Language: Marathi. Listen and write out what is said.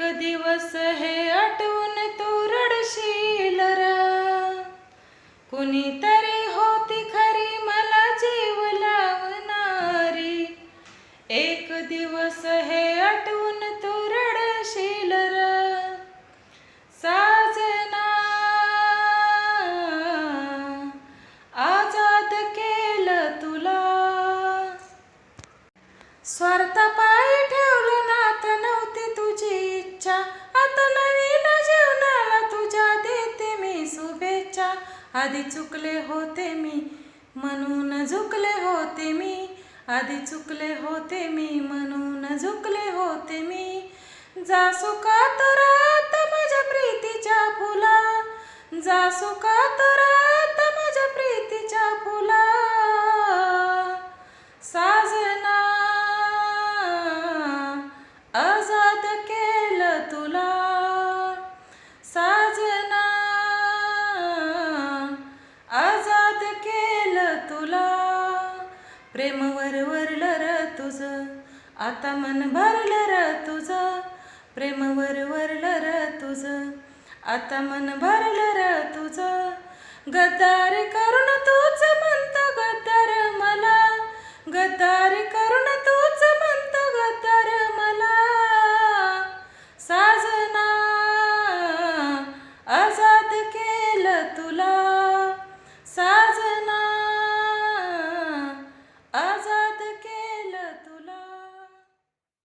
एक दिवस हे आठवून तू रडशील कुणीतरी होती खरी मला जीव लावणारी. एक दिवस हे आठवून तू रडशील आजाद केलं तुला. स्वार्थ पाय आधी चुकले होते मी म्हणून झुकले होते मी. आधी चुकले होते मी म्हणून झुकले होते मी. जा सुखात रात माझ्या प्रीतीच्या फुला जा सुखात प्रेम वरवरल र तुझं आता मन भरलं र तुझं. प्रेम वरवरल र तुझं आता मन भरलं र तुझं. गद्दार करून